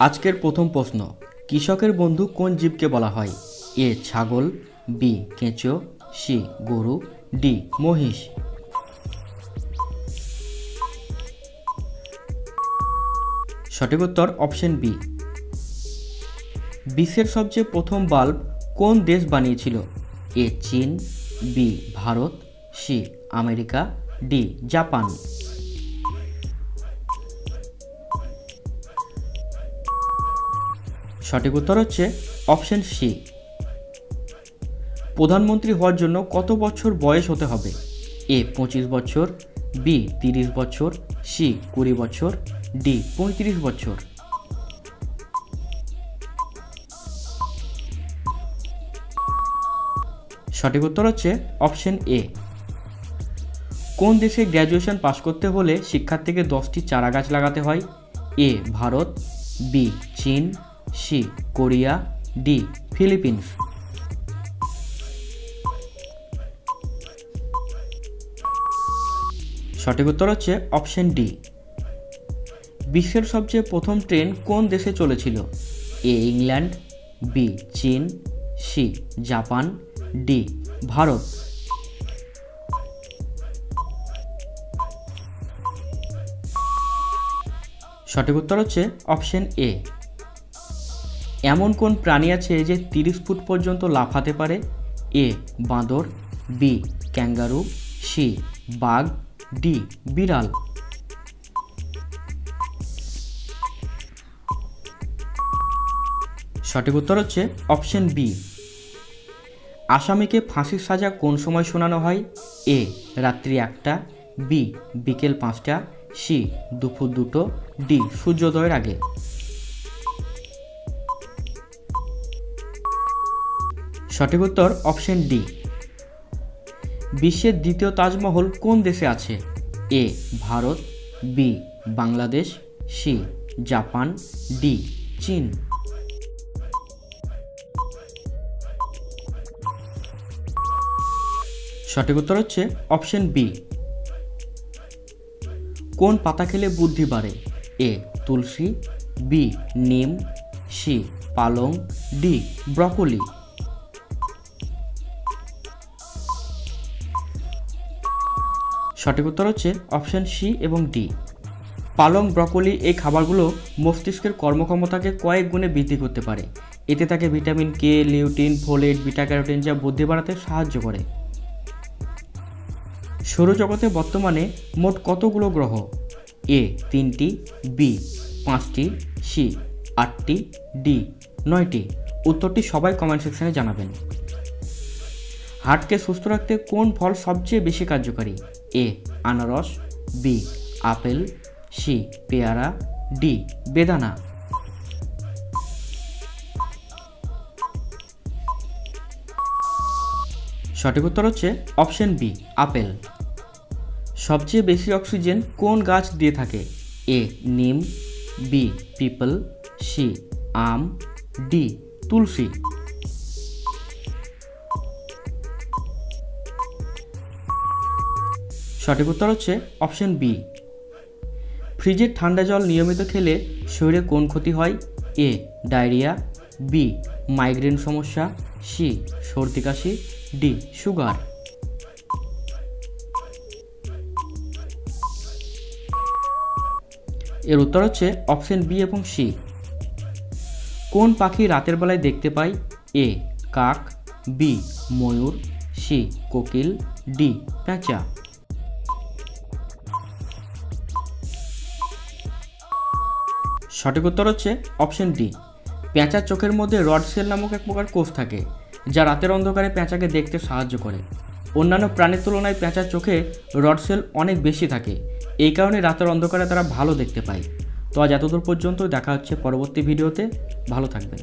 আজকের প্রথম প্রশ্ন, কৃষকের বন্ধু কোন জীবকে বলা হয়? এ, ছাগল, বি, কেঁচো, সি, গরু, ডি, মহিষ। সঠিক উত্তর অপশন বি। বিশ্বের সবচেয়ে প্রথম বাল্ব কোন দেশ বানিয়েছিল? এ, চীন, B, Bharat, C, America, D, Japan. সঠিক উত্তর হচ্ছে অপশন সি। প্রধানমন্ত্রী হওয়ার জন্য কত বছর বয়স হতে হবে? এ, পঁচিশ বছর, বি, তিরিশ বছর, সি, কুড়ি বছর, ডি, পঁয়ত্রিশ বছর। সঠিক উত্তর হচ্ছে অপশন এ। কোন দেশে গ্র্যাজুয়েশন পাশ করতে হলে শিক্ষার্থীকে দশটি চারা গাছ লাগাতে হয়? এ, ভারত, বি, চীন সি, কোরিয়া, ডি, ফিলিপিন্স। সঠিক উত্তর হচ্ছে অপশন ডি। বিশ্বের সবচেয়ে প্রথম ট্রেন কোন দেশে চলেছিল? এ, ইংল্যান্ড, বি, চীন, সি, জাপান, ডি, ভারত। সঠিক উত্তর হচ্ছে অপশন এ। এমন কোন প্রাণী আছে যে তিরিশ ফুট পর্যন্ত লাফাতে পারে? এ, বাঁদর, বি, ক্যাঙ্গারু, সি, বাঘ, ডি, বিড়াল। সঠিক উত্তর হচ্ছে অপশন বি। আসামিকে ফাঁসির সাজা কোন সময় শোনানো হয়? এ, রাত্রি একটা, বি, বিকেল পাঁচটা, সি, দুপুর দুটো, ডি, সূর্যোদয়ের আগে। সঠিক উত্তর অপশন ডি। বিশ্বের দ্বিতীয় তাজমহল কোন দেশে আছে? A, Bharat, B, Bangladesh, C, Japan, D, চীন। সঠিক উত্তর হচ্ছে অপশন বি। কোন পাতা খেলে বুদ্ধি বাড়ে? এ, তুলসী, বি, নিম, সি, পালং, ডি, ব্রকলি। সঠিক উত্তর হচ্ছে অপশন সি এবং ডি। পালং ব্রকলি এই খাবারগুলো মস্তিষ্কের কর্মক্ষমতাকে কয়েক গুণে বৃদ্ধি করতে পারে। এতে তাকে vitamin K, lutein, folate beta carotene যা বুদ্ধি বাড়াতে সাহায্য করে। সৌরজগতে বর্তমানে মোট কতগুলো গ্রহ? এ, তিনটি, বি, পাঁচটি, সি, আটটি, ডি, নয়টি। উত্তরটি সবাই কমেন্ট সেকশনে জানাবেন। হার্টকে সুস্থ রাখতে কোন ফল সবচেয়ে বেশি কার্যকারী? এ, আনারস, বি, আপেল, সি, পেয়ারা, ডি, বেদানা। সঠিক উত্তর হচ্ছে অপশন বি, আপেল। সবচেয়ে বেশি অক্সিজেন কোন গাছ দিয়ে থাকে? এ, নিম, বি, পিপল, সি, আম, ডি, তুলসী। সঠিক উত্তর হচ্ছে অপশন বি। ফ্রিজের ঠান্ডা জল নিয়মিত খেলে শরীরে কোন ক্ষতি হয়? এ, ডায়রিয়া, বি, মাইগ্রেন সমস্যা, সি, সর্দি কাশি, ডি, সুগার। এর উত্তর হচ্ছে অপশন বি এবং সি। কোন পাখি রাতের বেলায় দেখতে পাই? এ, কাক, বি, ময়ূর, সি, কোকিল, ডি পেঁচা সঠিক উত্তর হচ্ছে অপশন ডি। পেঁচার চোখের মধ্যে রড সেল নামক এক প্রকার কোষ থাকে, যা রাতের অন্ধকারে পেঁচাকে দেখতে সাহায্য করে। অন্যান্য প্রাণীর তুলনায় পেঁচার চোখে রড সেল অনেক বেশি থাকে, এই কারণে রাতের অন্ধকারে তারা ভালো দেখতে পায়। তো আজ এতদূর পর্যন্ত দেখা হচ্ছে পরবর্তী ভিডিওতে। ভালো থাকবেন।